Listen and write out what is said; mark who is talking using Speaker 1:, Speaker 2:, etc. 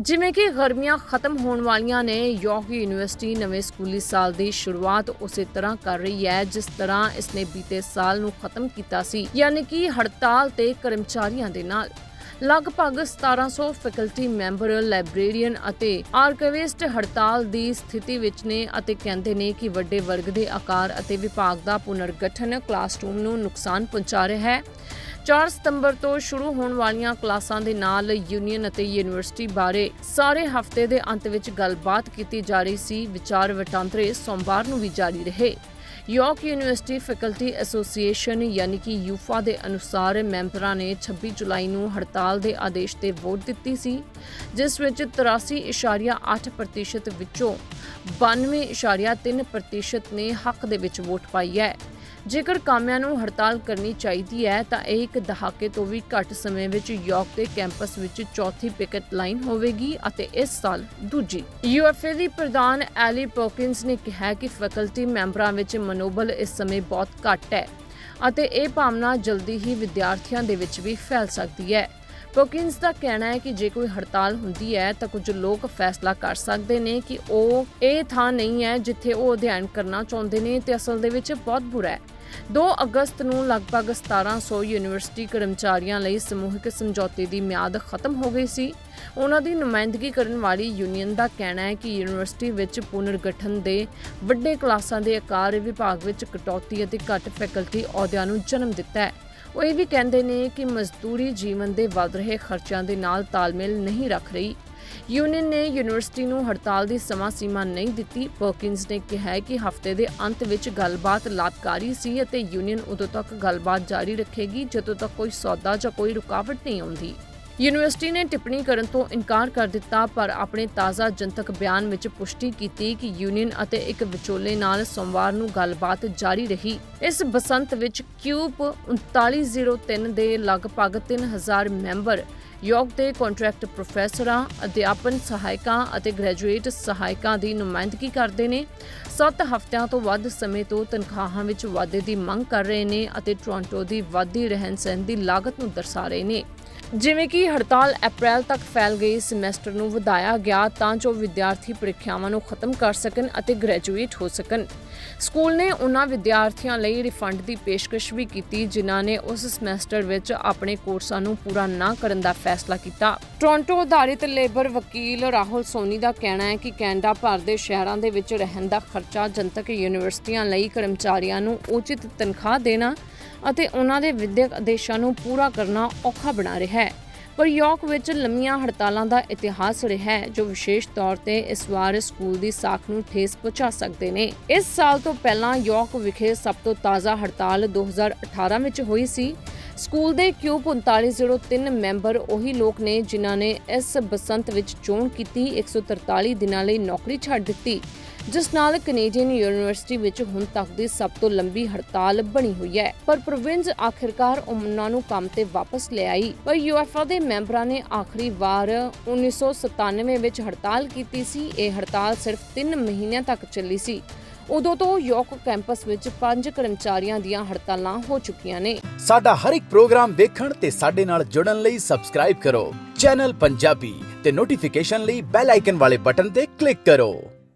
Speaker 1: ਜਿਵੇਂ ਕਿ ਗਰਮੀਆਂ ਖਤਮ ਹੋਣ ਵਾਲੀਆਂ ਨੇ ਯੋਰਕ ਯੂਨੀਵਰਸਿਟੀ ਨਵੇਂ ਸਕੂਲੀ ਸਾਲ ਦੀ ਸ਼ੁਰੂਆਤ ਉਸੇ ਤਰ੍ਹਾਂ ਕਰ ਰਹੀ ਹੈ, ਜਿਸ ਤਰ੍ਹਾਂ ਇਸਨੇ ਬੀਤੇ ਸਾਲ ਨੂੰ ਖਤਮ ਕੀਤਾ ਸੀ, ਯਾਨੀ ਕਿ ਹੜਤਾਲ ਤੇ ਕਰਮਚਾਰੀਆਂ ਦੇ ਨਾਲ। ਲਗਭਗ 1700 ਫੈਕਲਟੀ ਮੈਂਬਰ ਲਾਇਬ੍ਰੇਰੀਅਨ ਅਤੇ ਆਰਕਾਈਵਿਸਟ ਹੜਤਾਲ ਦੀ ਸਥਿਤੀ ਵਿੱਚ ਨੇ ਅਤੇ ਕਹਿੰਦੇ ਨੇ ਕਿ ਵੱਡੇ ਵਰਗ ਦੇ ਆਕਾਰ ਅਤੇ ਵਿਭਾਗ ਦਾ ਪੁਨਰਗਠਨ ਕਲਾਸਰੂਮ ਨੂੰ ਨੁਕਸਾਨ ਪਹੁੰਚਾ ਰਿਹਾ ਹੈ। 4 ਸਤੰਬਰ ਤੋਂ ਸ਼ੁਰੂ ਹੋਣ ਵਾਲੀਆਂ ਕਲਾਸਾਂ ਦੇ ਨਾਲ ਯੂਨੀਅਨ ਅਤੇ ਯੂਨੀਵਰਸਿਟੀ ਬਾਰੇ ਸਾਰੇ ਹਫ਼ਤੇ ਦੇ ਅੰਤ ਵਿੱਚ ਗੱਲਬਾਤ ਕੀਤੀ ਜਾ ਰਹੀ ਸੀ। ਵਿਚਾਰ ਵਟਾਂਦਰੇ ਸੋਮਵਾਰ ਨੂੰ ਵੀ ਜਾਰੀ ਰਹੇ। ਯਾਰਕ ਯੂਨੀਵਰਸਿਟੀ ਫੈਕਲਟੀ ਐਸੋਸੀਏਸ਼ਨ ਯਾਨੀ ਕਿ ਯੂਫਾ ਦੇ ਅਨੁਸਾਰ ਮੈਂਬਰਾਂ ਨੇ 26 ਜੁਲਾਈ ਨੂੰ ਹੜਤਾਲ ਦੇ ਆਦੇਸ਼ ਤੇ ਵੋਟ ਦਿੱਤੀ ਸੀ, ਜਿਸ ਵਿੱਚ 83.8% ਵਿੱਚੋਂ 92.3% ਨੇ ਹੱਕ ਦੇ ਵਿੱਚ ਵੋਟ ਪਾਈ ਹੈ। ਜੇਕਰ ਕਾਮਿਆਂ ਨੂੰ ਹੜਤਾਲ ਕਰਨੀ ਚਾਹੀਦੀ ਹੈ, ਤਾਂ ਇਹ ਇੱਕ ਦਹਾਕੇ ਤੋਂ ਵੀ ਘੱਟ ਸਮੇਂ ਵਿੱਚ ਯਾਰਕ ਦੇ ਕੈਂਪਸ ਵਿੱਚ ਚੌਥੀ ਪਿਕਟ ਲਾਈਨ ਹੋਵੇਗੀ ਅਤੇ ਇਸ ਸਾਲ ਦੂਜੀ। ਯੂਐਫਏ ਦੀ ਪ੍ਰਧਾਨ ਐਲੀ ਪੋਕਿੰਸ ਨੇ ਕਿਹਾ ਕਿ ਫੈਕਲਟੀ ਮੈਂਬਰਾਂ ਵਿੱਚ ਮਨੋਬਲ ਇਸ ਸਮੇਂ ਬਹੁਤ ਘੱਟ ਹੈ ਅਤੇ ਇਹ ਭਾਵਨਾ ਜਲਦੀ ਹੀ ਵਿਦਿਆਰਥੀਆਂ ਦੇ ਵਿੱਚ ਵੀ ਫੈਲ ਸਕਦੀ ਹੈ। ਪੋਕਿੰਸ ਦਾ ਕਹਿਣਾ ਹੈ ਕਿ ਜੇ ਕੋਈ ਹੜਤਾਲ ਹੁੰਦੀ ਹੈ ਤਾਂ ਕੁਝ ਲੋਕ ਫੈਸਲਾ ਕਰ ਸਕਦੇ ਨੇ ਕਿ ਉਹ ਇਹ ਥਾਂ ਨਹੀਂ ਹੈ ਜਿੱਥੇ ਉਹ ਅਧਿਐਨ ਕਰਨਾ ਚਾਹੁੰਦੇ ਨੇ ਤੇ ਅਸਲ ਦੇ ਵਿੱਚ ਬਹੁਤ ਬੁਰਾ ਹੈ। 2 ਅਗਸਤ ਨੂੰ ਲਗਭਗ 1700 ਯੂਨੀਵਰਸਿਟੀ ਕਰਮਚਾਰੀਆਂ ਲਈ ਸਮੂਹਿਕ ਸਮਝੌਤੇ ਦੀ ਮਿਆਦ ਖਤਮ ਹੋ ਗਈ ਸੀ। ਉਹਨਾਂ ਦੀ ਨੁਮਾਇੰਦਗੀ ਕਰਨ ਵਾਲੀ ਯੂਨੀਅਨ ਦਾ ਕਹਿਣਾ ਹੈ ਕਿ ਯੂਨੀਵਰਸਿਟੀ ਵਿੱਚ ਪੁਨਰਗਠਨ ਦੇ ਵੱਡੇ ਕਲਾਸਾਂ ਦੇ ਆਕਾਰ ਵਿਭਾਗ ਵਿੱਚ ਕਟੌਤੀ ਅਤੇ ਘੱਟ ਫੈਕਲਟੀ ਅਹੁਦਿਆਂ ਨੂੰ ਜਨਮ ਦਿੱਤਾ ਹੈ। ਉਹ ਇਹ ਵੀ ਕਹਿੰਦੇ ਨੇ ਕਿ ਮਜ਼ਦੂਰੀ ਜੀਵਨ ਦੇ ਵੱਧ ਰਹੇ ਖਰਚਿਆਂ ਦੇ ਨਾਲ ਤਾਲਮੇਲ ਨਹੀਂ ਰੱਖ ਰਹੀ। ਯੂਨੀਅਨ ਨੇ ਯੂਨੀਵਰਸਿਟੀ ਨੂੰ ਹੜਤਾਲ ਦੀ ਸਮਾਂ ਸੀਮਾ ਨਹੀਂ ਦਿੱਤੀ। ਪਰਕਿੰਸ ਨੇ ਕਿਹਾ ਕਿ ਹਫ਼ਤੇ ਦੇ ਅੰਤ ਵਿੱਚ ਗੱਲਬਾਤ ਲਾਭਕਾਰੀ ਸੀ ਅਤੇ ਯੂਨੀਅਨ ਉਦੋਂ ਤੱਕ ਗੱਲਬਾਤ ਜਾਰੀ ਰੱਖੇਗੀ ਜਦੋਂ ਤੱਕ ਕੋਈ ਸੌਦਾ ਜਾਂ ਕੋਈ ਰੁਕਾਵਟ ਨਹੀਂ ਆਉਂਦੀ। ਯੂਨੀਵਰਸਿਟੀ ਨੇ ਟਿੱਪਣੀ ਕਰਨ ਤੋਂ ਇਨਕਾਰ ਕਰ ਦਿੱਤਾ, ਪਰ ਆਪਣੇ ਤਾਜ਼ਾ ਜਨਤਕ ਬਿਆਨ ਵਿੱਚ ਪੁਸ਼ਟੀ ਕੀਤੀ ਕਿ ਯੂਨੀਅਨ ਅਤੇ ਇੱਕ ਵਿਚੋਲੇ ਨਾਲ ਸੋਮਵਾਰ ਨੂੰ ਗੱਲਬਾਤ ਜਾਰੀ ਰਹੀ। ਇਸ ਬਸੰਤ ਵਿੱਚ ਕਿਊਬ 3903 ਦੇ ਲਗਭਗ 3000 ਮੈਂਬਰ ਯੋਗ ਦੇ ਕੰਟਰੈਕਟ ਪ੍ਰੋਫੈਸਰਾਂ, ਅਧਿਆਪਨ ਸਹਾਇਕਾਂ ਅਤੇ ਗ੍ਰੈਜੂਏਟ ਸਹਾਇਕਾਂ ਦੀ ਨੁਮਾਇੰਦਗੀ ਕਰਦੇ ਨੇ। 7 ਹਫ਼ਤਿਆਂ ਤੋਂ ਵੱਧ ਸਮੇਂ ਤੋਂ ਤਨਖਾਹਾਂ ਵਿੱਚ ਵਾਧੇ ਦੀ ਮੰਗ ਕਰ ਰਹੇ ਨੇ ਅਤੇ ਟੋਰਾਂਟੋ ਦੀ ਵਾਧੀ ਰਹਿਣ ਸਹਿਣ ਦੀ ਲਾਗਤ ਨੂੰ ਦਰਸਾ ਰਹੇ ਨੇ। ਜਿਵੇਂ ਕਿ ਹੜਤਾਲ ਅਪ੍ਰੈਲ ਤੱਕ ਫੈਲ ਗਈ, ਸਮੈਸਟਰ ਨੂੰ ਵਧਾਇਆ ਗਿਆ ਤਾਂ ਜੋ ਵਿਦਿਆਰਥੀ ਪ੍ਰੀਖਿਆਵਾਂ ਨੂੰ ਖਤਮ ਕਰ ਸਕਣ ਅਤੇ ਗ੍ਰੈਜੂਏਟ ਹੋ ਸਕਣ। ਸਕੂਲ ਨੇ ਉਹਨਾਂ ਵਿਦਿਆਰਥੀਆਂ ਲਈ ਰਿਫੰਡ ਦੀ ਪੇਸ਼ਕਸ਼ ਵੀ ਕੀਤੀ, ਜਿਨ੍ਹਾਂ ਨੇ ਉਸ ਸਮੈਸਟਰ ਵਿੱਚ ਆਪਣੇ ਕੋਰਸਾਂ ਨੂੰ ਪੂਰਾ ਨਾ ਕਰਨ ਦਾ ਫੈਸਲਾ ਕੀਤਾ। ਟੋਰਾਂਟੋ ਆਧਾਰਿਤ ਲੇਬਰ ਵਕੀਲ ਰਾਹੁਲ ਸੋਨੀ ਦਾ ਕਹਿਣਾ ਹੈ ਕਿ ਕੈਨੇਡਾ ਭਰ ਦੇ ਸ਼ਹਿਰਾਂ ਦੇ ਵਿੱਚ ਰਹਿਣ ਦਾ ਖਰਚਾ ਜਨਤਕ ਯੂਨੀਵਰਸਿਟੀਆਂ ਲਈ ਕਰਮਚਾਰੀਆਂ ਨੂੰ ਉਚਿਤ ਤਨਖਾਹ ਦੇਣਾ ਅਤੇ ਉਹਨਾਂ ਦੇ ਵਿਦਿਅਕ ਆਦੇਸ਼ਾਂ ਨੂੰ ਪੂਰਾ ਕਰਨਾ ਔਖਾ ਬਣਾ ਰਿਹਾ ਹੈ। ਪਰ ਯਾਰਕ ਵਿੱਚ ਲੰਮੀਆਂ ਹੜਤਾਲਾਂ ਦਾ ਇਤਿਹਾਸ ਰਿਹਾ ਹੈ, ਜੋ ਵਿਸ਼ੇਸ਼ ਤੌਰ ਤੇ ਇਸ ਵਾਰ ਸਕੂਲ ਦੀ ਸਾਖ ਨੂੰ ਠੇਸ ਪਹੁੰਚਾ ਸਕਦੇ ਨੇ। ਇਸ ਸਾਲ ਤੋਂ ਪਹਿਲਾਂ ਯਾਰਕ ਵਿਖੇ ਸਭ ਤੋਂ ਤਾਜ਼ਾ ਹੜਤਾਲ 2018 ਵਿੱਚ ਹੋਈ ਸੀ। ਸਕੂਲ ਦੇ ਕਿਊਬ 3903 ਮੈਂਬਰ ਉਹੀ ਲੋਕ ਨੇ ਜਿਨ੍ਹਾਂ ਨੇ ਇਸ ਬਸੰਤ ਵਿੱਚ ਚੋਣ ਕੀਤੀ 143 ਦਿਨਾਂ ਲਈ ਨੌਕਰੀ ਛੱਡ ਦਿੱਤੀ, ਜਿਸ ਨਾਲ ਕੈਨੇਡੀਅਨ ਯੂਨੀਵਰਸਿਟੀ ਵਿੱਚ ਹੁਣ ਤੱਕ ਦੀ ਸਭ ਤੋਂ ਲੰਬੀ ਹੜਤਾਲ ਬਣੀ ਹੋਈ ਹੈ। ਪਰ ਪ੍ਰੋਵਿੰਸ ਆਖਿਰਕਾਰ ਉਹਨਾਂ ਨੂੰ ਕੰਮ ਤੇ ਵਾਪਸ ਲੈ ਆਈ। ਪਰ ਯੂਐਫਆ ਦੇ ਮੈਂਬਰਾਂ ਨੇ ਆਖਰੀ ਵਾਰ 1997 ਵਿੱਚ ਹੜਤਾਲ ਕੀਤੀ ਸੀ। ਇਹ ਹੜਤਾਲ ਸਿਰਫ 3 ਮਹੀਨਿਆਂ ਤੱਕ ਚੱਲੀ ਸੀ। ਉਦੋਂ ਤੋਂ ਯੋਕ ਕੈਂਪਸ ਵਿੱਚ ਪੰਜ ਕਰਮਚਾਰੀਆਂ ਦੀਆਂ ਹੜਤਾਲਾਂ ਹੋ ਚੁੱਕੀਆਂ ਨੇ।
Speaker 2: ਸਾਡਾ ਹਰ ਇੱਕ ਪ੍ਰੋਗਰਾਮ ਦੇਖਣ ਤੇ ਸਾਡੇ ਨਾਲ ਜੁੜਨ ਲਈ ਸਬਸਕ੍ਰਾਈਬ ਕਰੋ। ਚੈਨਲ ਪੰਜਾਬੀ ਤੇ ਨੋਟੀਫਿਕੇਸ਼ਨ ਲਈ ਬੈਲ ਆਈਕਨ ਵਾਲੇ ਬਟਨ ਤੇ ਕਲਿੱਕ ਕਰੋ।